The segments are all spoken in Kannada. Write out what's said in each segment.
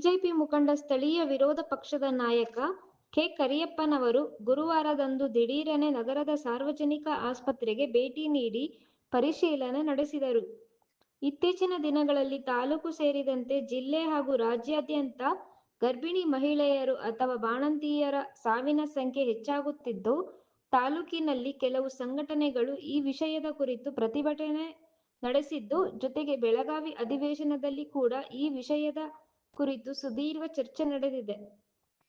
ಬಿಜೆಪಿ ಮುಖಂಡ ಸ್ಥಳೀಯ ವಿರೋಧ ಪಕ್ಷದ ನಾಯಕ ಕೆ. ಕರಿಯಪ್ಪನವರು ಗುರುವಾರದಂದು ದಿಢೀರನೆ ನಗರದ ಸಾರ್ವಜನಿಕ ಆಸ್ಪತ್ರೆಗೆ ಭೇಟಿ ನೀಡಿ ಪರಿಶೀಲನೆ ನಡೆಸಿದರು. ಇತ್ತೀಚಿನ ದಿನಗಳಲ್ಲಿ ತಾಲೂಕು ಸೇರಿದಂತೆ ಜಿಲ್ಲೆ ಹಾಗೂ ರಾಜ್ಯಾದ್ಯಂತ ಗರ್ಭಿಣಿ ಮಹಿಳೆಯರು ಅಥವಾ ಬಾಣಂತಿಯರ ಸಾವಿನ ಸಂಖ್ಯೆ ಹೆಚ್ಚಾಗುತ್ತಿದ್ದು, ತಾಲೂಕಿನಲ್ಲಿ ಕೆಲವು ಸಂಘಟನೆಗಳು ಈ ವಿಷಯದ ಕುರಿತು ಪ್ರತಿಭಟನೆ ನಡೆಸಿದ್ದು, ಜೊತೆಗೆ ಬೆಳಗಾವಿ ಅಧಿವೇಶನದಲ್ಲಿ ಕೂಡ ಈ ವಿಷಯದ ಕುರಿತು ಸುದೀರ್ಘ ಚರ್ಚೆ ನಡೆದಿದೆ.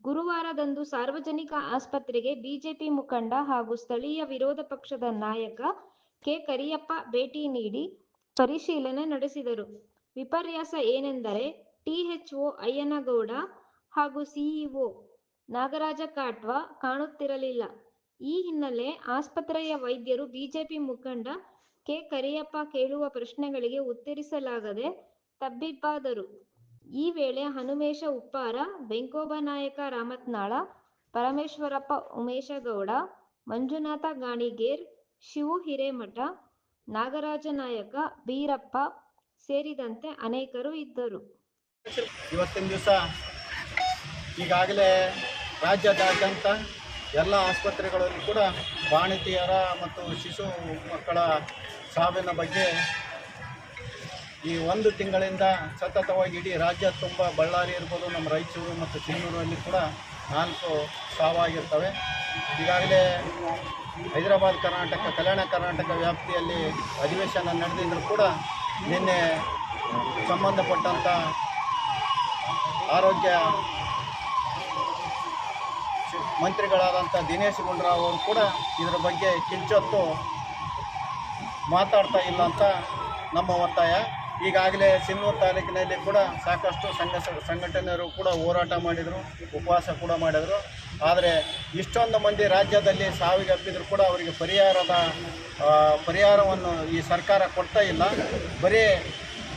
ಗುರುವಾರದಂದು ಸಾರ್ವಜನಿಕ ಆಸ್ಪತ್ರೆಗೆ ಬಿಜೆಪಿ ಮುಖಂಡ ಹಾಗೂ ಸ್ಥಳೀಯ ವಿರೋಧ ಪಕ್ಷದ ನಾಯಕ ಕೆ. ಕರಿಯಪ್ಪ ಭೇಟಿ ನೀಡಿ ಪರಿಶೀಲನೆ ನಡೆಸಿದರು. ವಿಪರ್ಯಾಸ ಏನೆಂದರೆ ಟಿಎಚ್ಒ ಅಯ್ಯನಗೌಡ ಹಾಗೂ ಸಿಇಒ ನಾಗರಾಜ ಕಾಟ್ವ ಕಾಣುತ್ತಿರಲಿಲ್ಲ. ಈ ಹಿನ್ನೆಲೆ ಆಸ್ಪತ್ರೆಯ ವೈದ್ಯರು ಬಿಜೆಪಿ ಮುಖಂಡ ಕೆ. ಕರಿಯಪ್ಪ ಕೇಳುವ ಪ್ರಶ್ನೆಗಳಿಗೆ ಉತ್ತರಿಸಲಾಗದೆ ತಬ್ಬಿಬ್ಬಾದರು. ಈ ವೇಳೆ ಹನುಮೇಶ ಉಪ್ಪಾರ, ವೆಂಕೋಬ ನಾಯಕ ರಾಮತ್ನಾಳ, ಪರಮೇಶ್ವರಪ್ಪ ಉಮೇಶಗೌಡ, ಮಂಜುನಾಥ ಗಾಣಿಗೇರ್, ಶಿವು ಹಿರೇಮಠ, ನಾಗರಾಜ ನಾಯಕ, ಬೀರಪ್ಪ ಸೇರಿದಂತೆ ಅನೇಕರು ಇದ್ದರು. ಇವತ್ತಿನ ದಿವಸ ಈಗಾಗಲೇ ರಾಜ್ಯದಾದ್ಯಂತ ಎಲ್ಲ ಆಸ್ಪತ್ರೆಗಳಲ್ಲಿ ಕೂಡ ಬಾಣಂತಿಯರ ಮತ್ತು ಶಿಶು ಮಕ್ಕಳ ಸಾವಿನ ಬಗ್ಗೆ ಈ ಒಂದು ತಿಂಗಳಿಂದ ಸತತವಾಗಿ ಇಡೀ ರಾಜ್ಯ ತುಂಬ ಬಳ್ಳಾರಿ ಇರ್ಬೋದು, ನಮ್ಮ ರಾಯಚೂರು ಮತ್ತು ಸಿಂಧೂರಲ್ಲಿ ಕೂಡ ನಾಲ್ಕು ಸಾವಾಗಿರ್ತವೆ ಈಗಾಗಲೇ ಹೈದರಾಬಾದ್ ಕರ್ನಾಟಕ, ಕಲ್ಯಾಣ ಕರ್ನಾಟಕ ವ್ಯಾಪ್ತಿಯಲ್ಲಿ ಅಧಿವೇಶನ ನಡೆದಿದ್ದರೂ ಕೂಡ ನಿನ್ನೆ ಸಂಬಂಧಪಟ್ಟಂಥ ಆರೋಗ್ಯ ಮಂತ್ರಿಗಳಾದಂಥ ದಿನೇಶ್ ಗುಂಡ್ರಾವ್ ಅವರು ಕೂಡ ಇದರ ಬಗ್ಗೆ ಕಿಂಚೊತ್ತು ಮಾತಾಡ್ತಾ ಇಲ್ಲ ಅಂತ ನಮ್ಮ ಒತ್ತಾಯ. ಈಗಾಗಲೇ ಸಿನ್ನೂರು ತಾಲೂಕಿನಲ್ಲಿ ಕೂಡ ಸಾಕಷ್ಟು ಸಂಘ ಸಂಘಟನೆಯರು ಕೂಡ ಹೋರಾಟ ಮಾಡಿದರು, ಉಪವಾಸ ಕೂಡ ಮಾಡಿದರು. ಆದರೆ ಇಷ್ಟೊಂದು ಮಂದಿ ರಾಜ್ಯದಲ್ಲಿ ಸಾವಿಗಪ್ಪಿದ್ರು ಕೂಡ ಅವರಿಗೆ ಪರಿಹಾರದ ಪರಿಹಾರವನ್ನು ಈ ಸರ್ಕಾರ ಕೊಡ್ತಾ ಇಲ್ಲ. ಬರೀ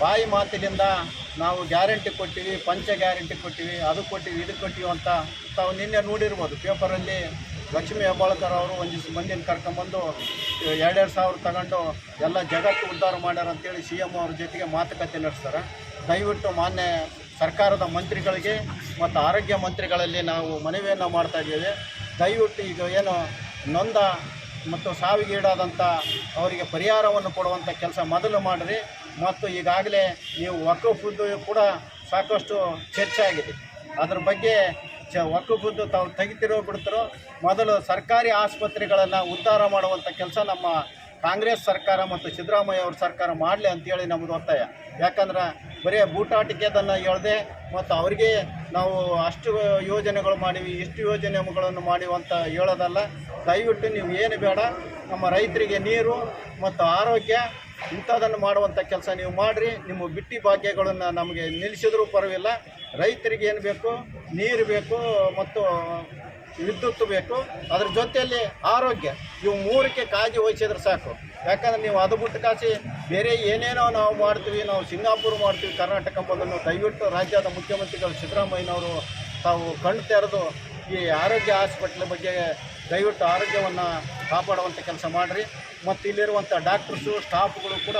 ಬಾಯಿ ಮಾತಿನಿಂದ ನಾವು ಗ್ಯಾರಂಟಿ ಕೊಟ್ಟಿವಿ, ಪಂಚ ಗ್ಯಾರಂಟಿ ಕೊಟ್ಟಿವಿ, ಅದು ಕೊಟ್ಟಿವಿ, ಇದು ಕೊಟ್ಟಿವಿ ಅಂತ ತಾವು ನಿನ್ನೆ ನೋಡಿರ್ಬೋದು. ಪೇಪರಲ್ಲಿ ಲಕ್ಷ್ಮೀ ಹೆಬ್ಬಾಳ್ಕರ್ ಅವರು ಒಂದಿಷ್ಟು ಮಂದಿನ ಕರ್ಕೊಂಬಂದು ಎರಡೆರಡು ಸಾವಿರ ತಗೊಂಡು ಎಲ್ಲ ಜಗತ್ತು ಉದ್ಧಾರ ಮಾಡ್ಯಾರ ಅಂತೇಳಿ ಸಿ ಎಂ ಅವ್ರ ಜೊತೆಗೆ ಮಾತುಕತೆ ನಡೆಸ್ತಾರೆ. ದಯವಿಟ್ಟು ಮಾನ್ಯ ಸರ್ಕಾರದ ಮಂತ್ರಿಗಳಿಗೆ ಮತ್ತು ಆರೋಗ್ಯ ಮಂತ್ರಿಗಳಲ್ಲಿ ನಾವು ಮನವಿಯನ್ನು ಮಾಡ್ತಾ ಇದ್ದೇವೆ. ದಯವಿಟ್ಟು ಈಗ ಏನು ನೊಂದ ಮತ್ತು ಸಾವಿಗೀಡಾದಂಥ ಅವರಿಗೆ ಪರಿಹಾರವನ್ನು ಕೊಡುವಂಥ ಕೆಲಸ ಮೊದಲು ಮಾಡಿರಿ ಮತ್ತು ಈಗಾಗಲೇ ನೀವು ವಕಫ್ ಕೂಡ ಸಾಕಷ್ಟು ಚರ್ಚೆ ಆಗಿದೆ. ಅದ್ರ ಬಗ್ಗೆ ಚ ವಕಫುದ್ದು ತಾವು ತೆಗಿತಿರೋ ಬಿಡ್ತಿರೋ, ಮೊದಲು ಸರ್ಕಾರಿ ಆಸ್ಪತ್ರೆಗಳನ್ನು ಉದ್ಧಾರ ಮಾಡುವಂಥ ಕೆಲಸ ನಮ್ಮ ಕಾಂಗ್ರೆಸ್ ಸರ್ಕಾರ ಮತ್ತು ಸಿದ್ದರಾಮಯ್ಯ ಅವ್ರ ಸರ್ಕಾರ ಮಾಡಲಿ ಅಂತೇಳಿ ನಮ್ಮದು ಒತ್ತಾಯ. ಯಾಕಂದ್ರೆ ಬರೀ ಬೂಟಾಟಿಕೆದನ್ನು ಹೇಳ್ದೆ ಮತ್ತು ಅವರಿಗೆ ನಾವು ಅಷ್ಟು ಯೋಜನೆಗಳು ಮಾಡಿವಿ, ಇಷ್ಟು ಯೋಜನೆಗಳನ್ನು ಮಾಡಿವಂತ ಹೇಳೋದಲ್ಲ, ದಯವಿಟ್ಟು ನೀವು ಏನು ಬೇಡ, ನಮ್ಮ ರೈತರಿಗೆ ನೀರು ಮತ್ತು ಆರೋಗ್ಯ ಇಂಥದನ್ನು ಮಾಡುವಂಥ ಕೆಲಸ ನೀವು ಮಾಡಿರಿ. ನಿಮ್ಮ ಬಿಟ್ಟಿ ಭಾಗ್ಯಗಳನ್ನು ನಮಗೆ ನಿಲ್ಲಿಸಿದ್ರೂ ಪರವಾಗಿಲ್ಲ. ರೈತರಿಗೆ ಏನು ಬೇಕು? ನೀರು ಬೇಕು ಮತ್ತು ವಿದ್ಯುತ್ ಬೇಕು. ಅದ್ರ ಜೊತೆಯಲ್ಲಿ ಆರೋಗ್ಯ. ಇವು ಮೂರಕ್ಕೆ ಕಾಳಜಿ ವಹಿಸಿದ್ರೆ ಸಾಕು. ಯಾಕಂದ್ರೆ ನೀವು ಅದು ಬಿಟ್ಟು ಕಾಸಿ ಬೇರೆ ಏನೇನೋ ನಾವು ಮಾಡ್ತೀವಿ, ನಾವು ಸಿಂಗಾಪುರ್ ಮಾಡ್ತೀವಿ, ಕರ್ನಾಟಕ ಎಂಬುದನ್ನು ದಯವಿಟ್ಟು ರಾಜ್ಯದ ಮುಖ್ಯಮಂತ್ರಿಗಳು ಸಿದ್ದರಾಮಯ್ಯನವರು ತಾವು ಕಣ್ಣು ತೆರೆದು ಈ ಆರೋಗ್ಯ ಹಾಸ್ಪಿಟ್ಲ್ ಬಗ್ಗೆ ದಯವಿಟ್ಟು ಆರೋಗ್ಯವನ್ನು ಕಾಪಾಡುವಂಥ ಕೆಲಸ ಮಾಡಿರಿ. ಮತ್ತು ಇಲ್ಲಿರುವಂಥ ಡಾಕ್ಟರ್ಸು ಸ್ಟಾಫ್ಗಳು ಕೂಡ